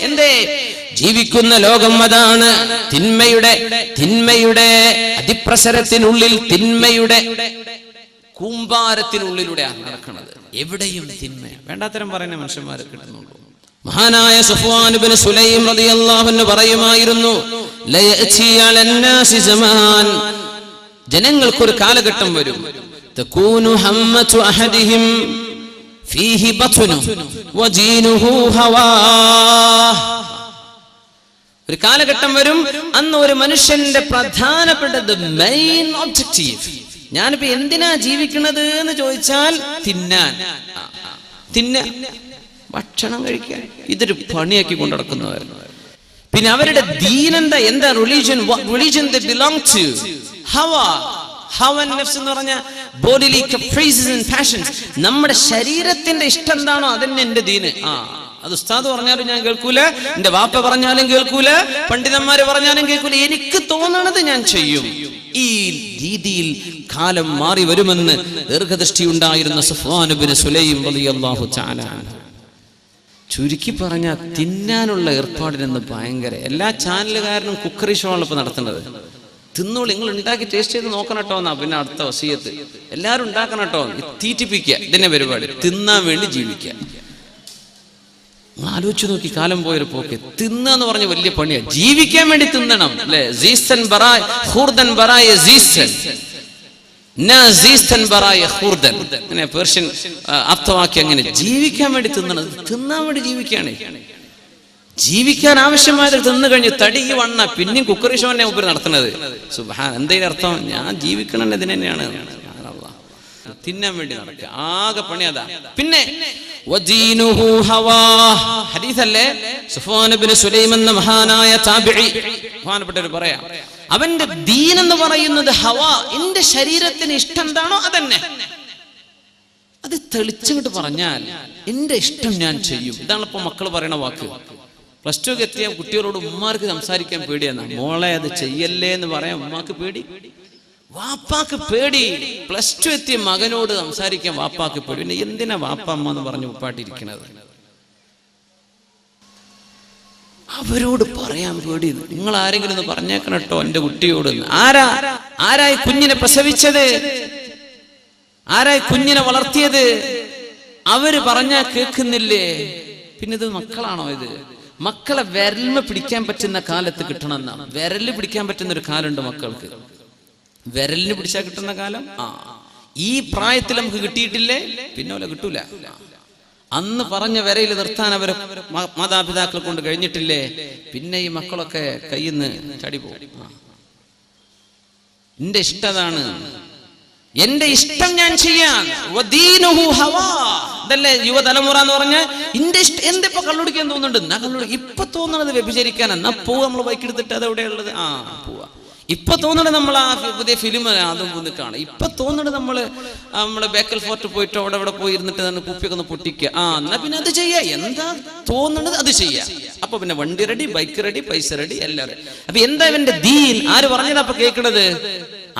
എന്തേ? ജീവിക്കുന്ന ലോകം അതാണ്. തിന്മയുടെ തിന്മയുടെ അതിപ്രസരത്തിനുള്ളിൽ തിന്മയുടെ കൂമ്പാരത്തിനുള്ളിലൂടെയാണ് നടക്കുന്നത്. എവിടെയും തിന്മ. വേണ്ടാത്തരം പറയുന്ന മനുഷ്യന്മാരെ കിട്ടുന്നുള്ളൂ. മഹാനായ സുഫ്വാൻ ഇബ്നു സുലൈം റളിയല്ലാഹു അൻഹു പറയുമായിരുന്നു ജനങ്ങൾക്കൊരു കാലഘട്ടം വരും. അഹദിഹിം. ഫീഹി بطن വജീനുഹു ഹവാ. ഒരു കാലഘട്ടം വരും അന്ന് ഒരു മനുഷ്യന്റെ പ്രധാനപ്പെട്ടത് മെയിൻ ഒബ്ജക്റ്റീവ് ഞാനിപ്പോ എന്തിനാ ജീവിക്കുന്നത് എന്ന് ചോദിച്ചാൽ തിന്നാൻ. തിന്ന ഭക്ഷണം കഴിക്കാൻ. ഇതൊരു പണിയാക്കി കൊണ്ടു പിന്നെ അവരുടെ ദീൻ എന്താ റിലീജിയൻ റിലീജിയൻ ബിലോങ് ടു ഹവ. ഹവൻ നഫ്സ് എന്ന് പറഞ്ഞ ബോഡിലി കപ്രീസസ് ആൻഡ് പാഷൻസ് നമ്മുടെ ശരീരത്തിന്റെ ഇഷ്ടം എന്താണോ അതന്നെ എന്റെ ദീന്. ആ അത് ഉസ്താദ് പറഞ്ഞാലും ഞാൻ കേൾക്കൂല. എന്റെ വാപ്പ പറഞ്ഞാലും കേൾക്കൂല. പണ്ഡിതന്മാര് പറഞ്ഞാലും കേൾക്കൂല. എനിക്ക് തോന്നണത് ഞാൻ ചെയ്യും. ഈ രീതിയിൽ കാലം മാറി വരുമെന്ന് ദീർഘദൃഷ്ടി ഉണ്ടായിരുന്ന സുഫാനുബിന് സുലൈം തആല അൻഹു. ചുരുക്കി പറഞ്ഞാൽ തിന്നാനുള്ള ഏർപ്പാടിനെന്ന് ഭയങ്കര. എല്ലാ ചാനലുകാരനും കുക്കറി ഷോ ആണ് ഇപ്പൊ നടത്തുന്നത്. തിന്നോളൂ. നിങ്ങൾ ഉണ്ടാക്കി ടേസ്റ്റ് ചെയ്ത് നോക്കണം കേട്ടോ എന്നാ പിന്നെ അടുത്ത വസീയത്ത്. എല്ലാവരും ഉണ്ടാക്കണം കേട്ടോ. തീറ്റിപ്പിക്കുക. ഇതിന്റെ പരിപാടി. തിന്നാൻ വേണ്ടി ജീവിക്കുക. ആലോചിച്ച് നോക്കി കാലം പോയൊരു പോക്ക്. തിന്നെന്ന് പറഞ്ഞ വലിയ പണിയാ. ജീവിക്കാൻ വേണ്ടി തിന്നണം. അല്ലെ? സീസൻ ബറായ് ഹൂർദൻ ബറായ അങ്ങനെ പേർഷ്യൻ ആ, അർത്ഥവാക്യം അങ്ങനെ. ജീവിക്കാൻ വേണ്ടി തിന്നണം. തിന്നാൻ വേണ്ടി ജീവിക്കുകയാണ്. ജീവിക്കാൻ ആവശ്യമായത് തിന്നു കഴിഞ്ഞ് തടി ഈ വണ്ണ പിന്നെയും കുക്കറി ഷോ തന്നെ ഉപരി നടത്തുന്നത്. സുബാൻ എന്തെങ്കിലും അർത്ഥം? ഞാൻ ജീവിക്കണം ഇതിന് തന്നെയാണ്. തിന്നാൻ വേണ്ടി നടക്കുക. ആകെ പണി അതാ. പിന്നെ മഹാനായ താബിഈ. അവന്റെ ദീൻ എന്ന് പറയുന്നത് ഹവാ എന്റെ ശരീരത്തിന് ഇഷ്ടം എന്താണോ അതന്നെ. അത് തെളിച്ചങ്ങോട്ട് പറഞ്ഞാൽ എന്റെ ഇഷ്ടം ഞാൻ ചെയ്യും. ഇതാണ് ഇപ്പൊ മക്കൾ പറയണ വാക്ക്. പ്ലസ് ടു ഒക്കെ എത്തിയ കുട്ടികളോട് ഉമ്മാർക്ക് സംസാരിക്കാൻ പേടിയാണ് മോളെ അത് ചെയ്യല്ലേ എന്ന് പറയാൻ ഉമ്മാക്ക് പേടി. വാപ്പാക്ക് പേടി. പ്ലസ് ടു എത്തിയ മകനോട് സംസാരിക്കാൻ വാപ്പാക്ക് പേടി. പിന്നെ എന്തിനാ വാപ്പ അമ്മ എന്ന് പറഞ്ഞ് ഉപ്പാട്ടിരിക്കണത് അവരോട് പറയാൻ പേടി. നിങ്ങൾ ആരെങ്കിലും ഒന്ന് പറഞ്ഞേക്കണം കേട്ടോ എന്റെ കുട്ടിയോട് ആരാ? ആരായി കുഞ്ഞിനെ പ്രസവിച്ചത്? ആരായി കുഞ്ഞിനെ വളർത്തിയത്? അവർ പറഞ്ഞാ കേൾക്കുന്നില്ലേ? പിന്നെ ഇത് മക്കളാണോ ഇത്? മക്കളെ വിരലിന് പിടിക്കാൻ പറ്റുന്ന കാലത്ത് കിട്ടണം എന്നാണ് വിരൽ പിടിക്കാൻ പറ്റുന്ന ഒരു കാലുണ്ട് മക്കൾക്ക്. വിരലിന് പിടിച്ചാൽ കിട്ടുന്ന കാലം? ആ. ഈ പ്രായത്തിൽ നമുക്ക് കിട്ടിയിട്ടില്ലേ? പിന്നെ കിട്ടൂല. അന്ന് പറഞ്ഞ വരയിൽ നിർത്താൻ അവരെ മാതാപിതാക്കളെ കൊണ്ട് കഴിഞ്ഞിട്ടില്ലേ? പിന്നെ ഈ മക്കളൊക്കെ കയ്യിന്ന് ചടി പോകും. എന്റെ ഇഷ്ടതാണ്. എന്റെ ഇഷ്ടം ഞാൻ ചെയ്യാൻ. ഇതല്ലേ യുവതലമുറ എന്ന് പറഞ്ഞ എന്റെ ഇഷ്ടം എന്റെ ഇപ്പൊ കള്ളുടിക്കാൻ തോന്നുന്നുണ്ട്? എന്നാ കള്ളുടി ഇപ്പൊ തോന്നണത് വ്യഭിചരിക്കാൻ. എന്നാ പോവാ നമ്മൾ ബൈക്ക് എടുത്തിട്ട് അത് എവിടെയുള്ളത്? ആ പോവാ. ഇപ്പൊ തോന്നണത് നമ്മൾ ആ പുതിയ ഫിലിം അതും ഒന്ന് കാണാം ഇപ്പൊ തോന്നണത് നമ്മൾ നമ്മൾ ബേക്കൽ ഫോർട്ട് പോയിട്ട് അവിടെ അവിടെ പോയി ഇരുന്നിട്ട് തന്നെ കുപ്പിയൊക്കെ ഒന്ന് പൊട്ടിക്കുക ആ എന്നാ പിന്നെ അത് ചെയ്യാ. എന്താ തോന്നണത് അത് ചെയ്യാ. അപ്പൊ പിന്നെ വണ്ടി റെഡി ബൈക്ക് റെഡി പൈസ റെഡി എല്ലാം റെഡി. അപ്പൊ എന്താ ഇവന്റെ ദീൻ? ആര് പറഞ്ഞതാ അപ്പൊ കേൾക്കണത്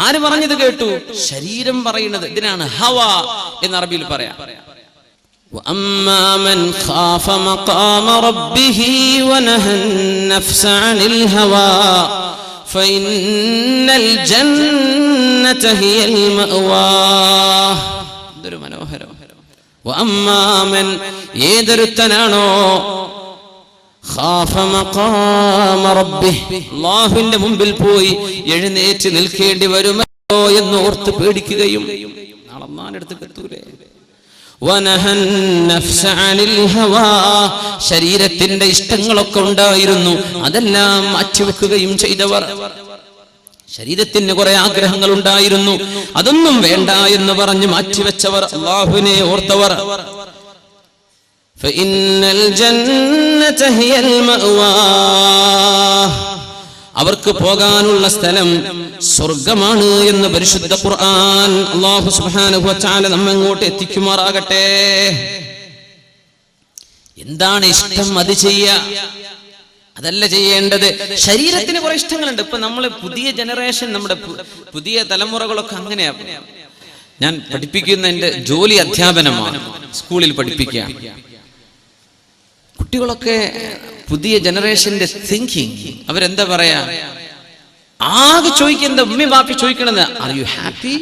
ആര് പറഞ്ഞത് കേട്ടു? ശരീരം പറയുന്നത്. ഇതിനാണ് ഹവ എന്ന് അറബിയിൽ പറയാം. وأما من خاف مقام ربه ونهى النفس عن الهوى فإن الجنة هي المأوى ഇതൊരു മനോഹരം وأما من ഏതൊരുത്തനാണോ ഖാഫ മഖാമ റബ്ബിഹ്. അല്ലാഹുവിന്റെ മുമ്പിൽ പോയി എഴുന്നേറ്റ് നിൽക്കേണ്ടി വരുമോ എന്ന് ഓർത്ത് പേടിക്കുകയും നാളെ അള്ളാഹിന്റെ എത്തൂലേ ശരീരത്തിന്റെ ഇഷ്ടങ്ങളൊക്കെ ഉണ്ടായിരുന്നു അതെല്ലാം മാറ്റിവെക്കുകയും ചെയ്തവർ ശരീരത്തിന് കുറെ ആഗ്രഹങ്ങൾ ഉണ്ടായിരുന്നു അതൊന്നും വേണ്ട എന്ന് പറഞ്ഞ് മാറ്റിവെച്ചവർ അള്ളാഹുവിനെ ഓർത്തവർ فإن الجنة هي المأوى അവർക്ക് പോകാനുള്ള സ്ഥലം സ്വർഗമാണ് എന്ന് പരിശുദ്ധ ഖുർആൻ അള്ളാഹു സുബ്ഹാനഹു വതആല നമ്മെ അങ്ങോട്ട് എത്തിക്കുമാറാകട്ടെ. എന്താണ് ഇഷ്ടം അത് ചെയ്യ? അതല്ല ചെയ്യേണ്ടത്. ശരീരത്തിന് കുറെ ഇഷ്ടങ്ങളുണ്ട്. ഇപ്പൊ നമ്മൾ പുതിയ ജനറേഷൻ നമ്മുടെ പുതിയ തലമുറകളൊക്കെ അങ്ങനെയാ. ഞാൻ പഠിപ്പിക്കുന്ന എന്റെ ജോലി അധ്യാപനമാണ്. സ്കൂളിൽ പഠിപ്പിക്കുക കുട്ടികളൊക്കെ പുതിയ ജനറേഷന്റെ തിങ്കിങ് അവരെന്താ പറയാ? ആകെ ചോദിക്കുന്നത് ഉമ്മി ബാപ്പി ചോദിക്കണത് are you happy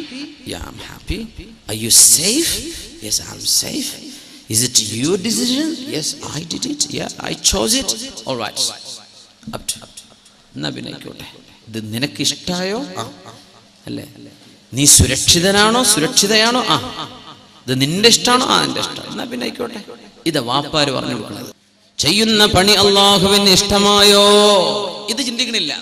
happy are you safe yes I am safe is it your decision yes I did it yeah I chose it alright up to എന്നാ പിന്നെ ആയിക്കോട്ടെ. ഇത് നിനക്ക് ഇഷ്ടായോ? ആ അല്ലേ? നീ സുരക്ഷിതനാണോ? സുരക്ഷിതയാണോ? ആ ഇത് നിന്റെ ഇഷ്ടമാണോ ആ എന്റെ ഇഷ്ടം എന്നാ പിന്നെ ആയിക്കോട്ടെ. ഇത് വാപ്പാര് പറഞ്ഞു കൊടുക്കുന്നത് ചെയ്യുന്ന പണി അള്ളാഹുവിന് ഇഷ്ടമായോ? ഇത് ചിന്തിക്കണില്ല.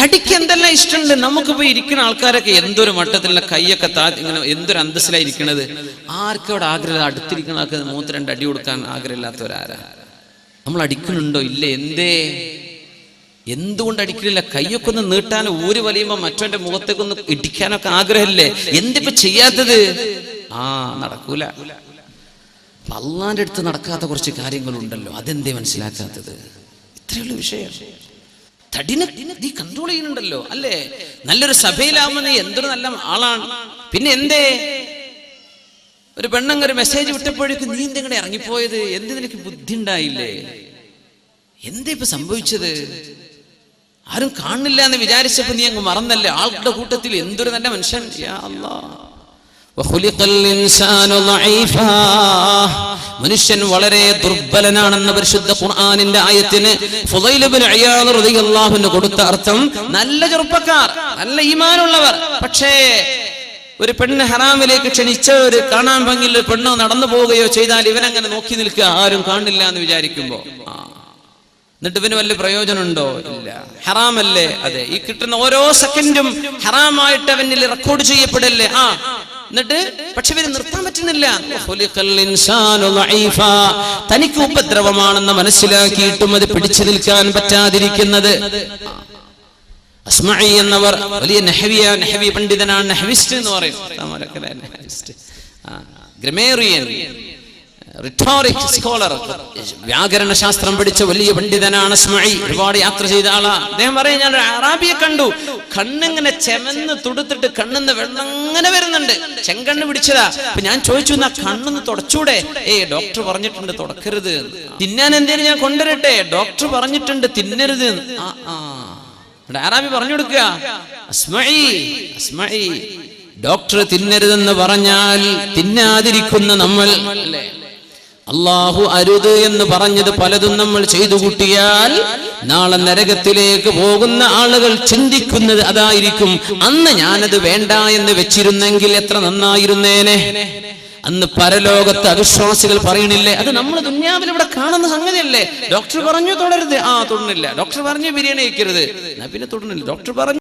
തടിക്ക് എന്തെല്ലാം ഇഷ്ടമുണ്ട്? നമുക്ക് പോയി ഇരിക്കുന്ന ആൾക്കാരൊക്കെ എന്തൊരു മട്ടത്തിലുള്ള കൈയൊക്കെ താ ഇങ്ങനെ എന്തൊരു അന്തസ്സിലായി ഇരിക്കണത്? ആർക്കും അവിടെ ആഗ്രഹം അടുത്തിരിക്കുന്ന ആൾക്ക് മൂത്ത് രണ്ട് അടി കൊടുക്കാൻ ആഗ്രഹമില്ലാത്തവരാരാ? നമ്മൾ അടിക്കുന്നുണ്ടോ ഇല്ല? എന്തേ? എന്തുകൊണ്ട് അടിക്കണില്ല? കൈയൊക്കെ ഒന്ന് നീട്ടാൻ ഊര് വലിയുമ്പോ മറ്റവന്റെ മുഖത്തേക്കൊന്ന് ഇടിക്കാനൊക്കെ ആഗ്രഹമില്ലേ? എന്തിപ്പോ ചെയ്യാത്തത്? ആ നടക്കൂല. അള്ളാന്റെ അടുത്ത് നടക്കാത്ത കുറച്ച് കാര്യങ്ങളുണ്ടല്ലോ. അതെന്തേ മനസ്സിലാക്കാത്തത്? ഇത്രയുള്ള വിഷയം. തടിനെ നീ കൺട്രോൾ ചെയ്യുന്നുണ്ടല്ലോ അല്ലേ? നല്ലൊരു സഭയിലാവുമ്പോ നീ എന്തൊരു നല്ല ആളാണ്. പിന്നെ എന്തേ? ഒരു പെണ്ണങ്ങ് ഒരു മെസ്സേജ് വിട്ടപ്പോഴേക്കും നീ എന്തെങ്ങനെ ഇറങ്ങിപ്പോയത്? എന്ത് നിനക്ക് ബുദ്ധി ഉണ്ടായില്ലേ എന്താ ഇപ്പൊ സംഭവിച്ചത്? ആരും കാണില്ല എന്ന് വിചാരിച്ചപ്പോ നീ അങ്ങ് മറന്നല്ലേ? ആളുടെ കൂട്ടത്തിൽ എന്തൊരു നല്ല മനുഷ്യൻ? അല്ലാ. മനുഷ്യൻ വളരെ ദുർബലനാണെന്ന പരിശുദ്ധ ഖുർആാനിന്റെ ആയത്തിന് ഫുദൈലുബിന് കൊടുത്ത അർത്ഥം നല്ല ചെറുപ്പക്കാർ നല്ല ഈമാനുള്ളവർ. പക്ഷേ ഒരു പെണ്ണ് ഹറാമിലേക്ക് ക്ഷണിച്ചവര് കാണാൻ ഭംഗിയിൽ പെണ്ണ് നടന്നു പോവുകയോ ചെയ്താൽ ഇവനങ്ങനെ നോക്കി നിൽക്കുക ആരും കാണില്ല എന്ന് വിചാരിക്കുമ്പോ. എന്നിട്ട് ഇവന് വലിയ പ്രയോജനമുണ്ടോ? ഇല്ല. ഹറാമല്ലേ? അതെ. ഈ കിട്ടുന്ന ഓരോ സെക്കൻഡും ഹറാമായിട്ട് അവനിൽ റെക്കോർഡ് ചെയ്യപ്പെടല്ലേ? ആ. എന്നിട്ട് പക്ഷെ ഇവർ നിർത്താൻ പറ്റുന്നില്ല. തനിക്ക് ഉപദ്രവമാണെന്ന് മനസ്സിലാക്കിയിട്ടും അത് പിടിച്ചു നിൽക്കാൻ പറ്റാതിരിക്കുന്നത്. അസ്മായി എന്നവർ വലിയ നഹവിയ നഹവി പണ്ഡിതനാണ് നഹവിസ്റ്റ് എന്ന് പറയും. ഗ്രമേറിയൻ. റിട്ടോറിക് സ്കോളർ വ്യാകരണ ശാസ്ത്രം പഠിച്ച വലിയ പണ്ഡിതനാണ് സ്മൈ ഒരുപാട് യാത്ര ചെയ്ത ആളാ. അദ്ദേഹം പറയും ഞാൻ അറാബിയെ കണ്ടു. കണ്ണിങ്ങനെ ചെമന്ന് തുടുത്തിട്ട് കണ്ണിന്ന് വെള്ളം അങ്ങനെ വരുന്നുണ്ട്. ചെങ്കണ്ണ് പിടിച്ചതാ. അപ്പൊ ഞാൻ ചോദിച്ചു എന്നാ കണ്ണെന്ന് തുടച്ചൂടെ? ഏ ഡോക്ടർ പറഞ്ഞിട്ടുണ്ട് തുടക്കരുത്. തിന്നാൻ എന്തേലും ഞാൻ കൊണ്ടുവരട്ടെ? ഡോക്ടർ പറഞ്ഞിട്ടുണ്ട് തിന്നരുത്. ആ പറഞ്ഞു കൊടുക്കുക. ഡോക്ടർ തിന്നരുതെന്ന് പറഞ്ഞാൽ തിന്നാതിരിക്കുന്ന നമ്മൾ. അല്ലേ? അള്ളാഹു അരുത് എന്ന് പറഞ്ഞത് പലതും നമ്മൾ ചെയ്തു കൂട്ടിയാൽ നാളെ നരകത്തിലേക്ക് പോകുന്ന ആളുകൾ ചിന്തിക്കുന്നത് അതായിരിക്കും. അന്ന് ഞാനത് വേണ്ട എന്ന് വെച്ചിരുന്നെങ്കിൽ എത്ര നന്നായിരുന്നേനെ? അന്ന് പരലോകത്ത് അവിശ്വാസികൾ പറയണില്ലേ അത് നമ്മൾ ദുന്യാവിൽ ഇവിടെ കാണുന്ന സംഗതിയല്ലേ? ഡോക്ടർ പറഞ്ഞു തുടരുത്. ആ തുടർന്നില്ല ഡോക്ടർ പറഞ്ഞു ബിരിയാണി എന്നാ പിന്നെ തുടർന്നില്ല ഡോക്ടർ പറഞ്ഞു